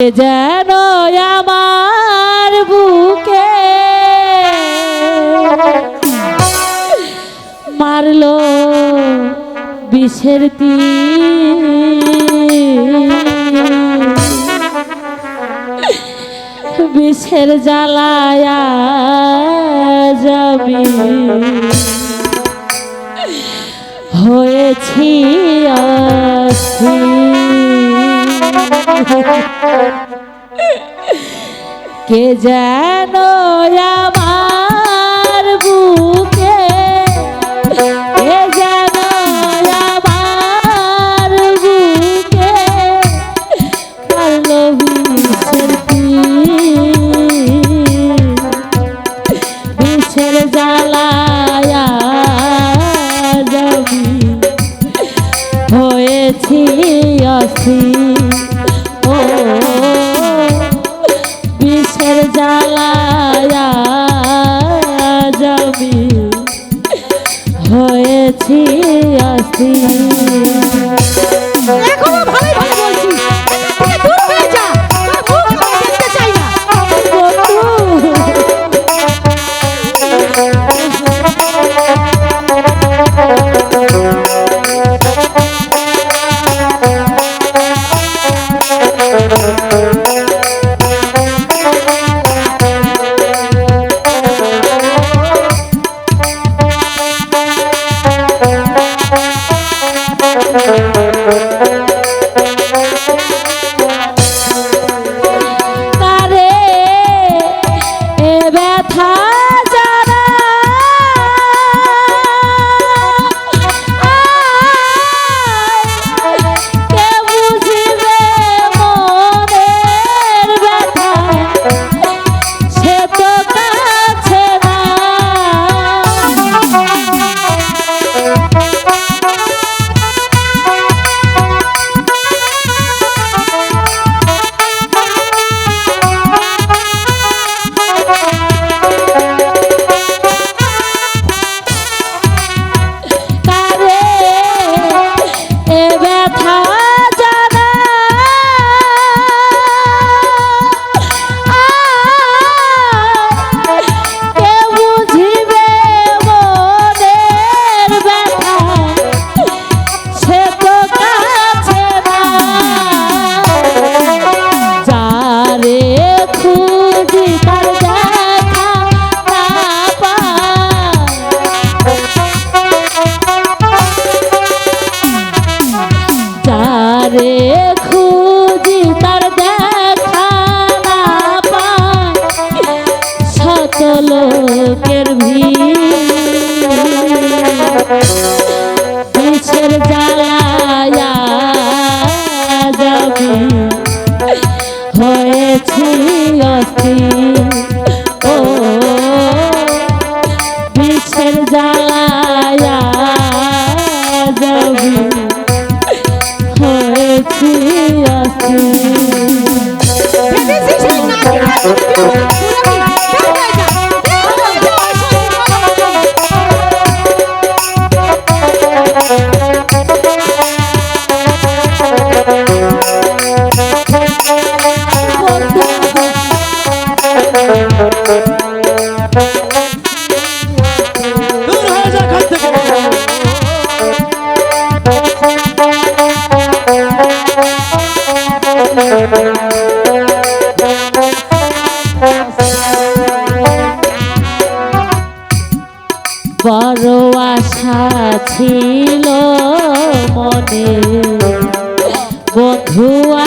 যেন আমার বুকে মারলো বিষের বিষের জ্বালায়া যাবি হয়েছি আসি কে যেন আমার বুকে। কে যেন আমার বুকে। ভালোবিসের বিষের জ্বালায়া হয়েছি অস্থির। যাবি আশা ছিল মনে। বধুয়া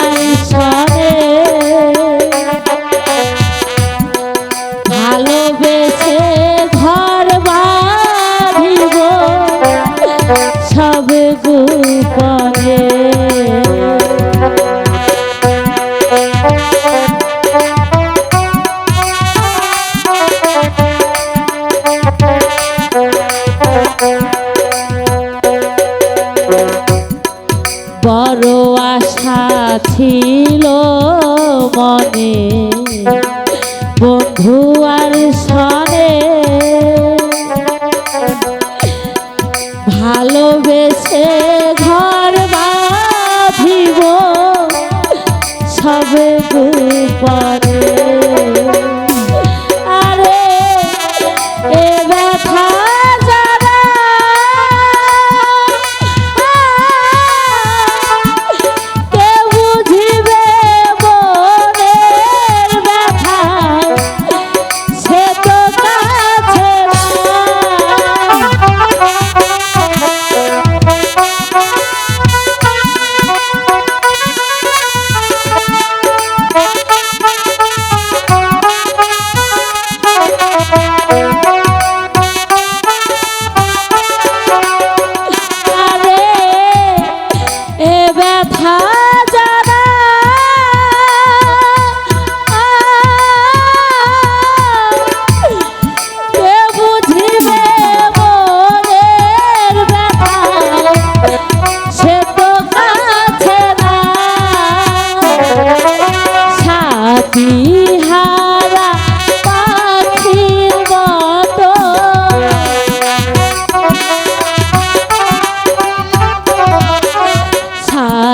বড় আশা ছিল মনে। বন্ধু আর সনে ভালোবেসে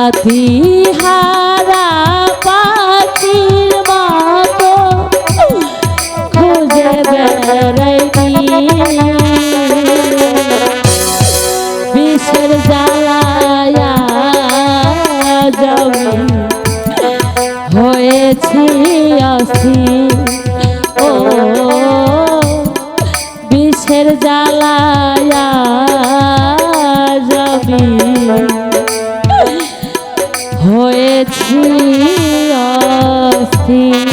সাথী হারা পাখির মতো। খুঁজে বেড়াইনি। বিষের জ্বালায়া অস্থির ও বিষের জ্বালায়া অস্থির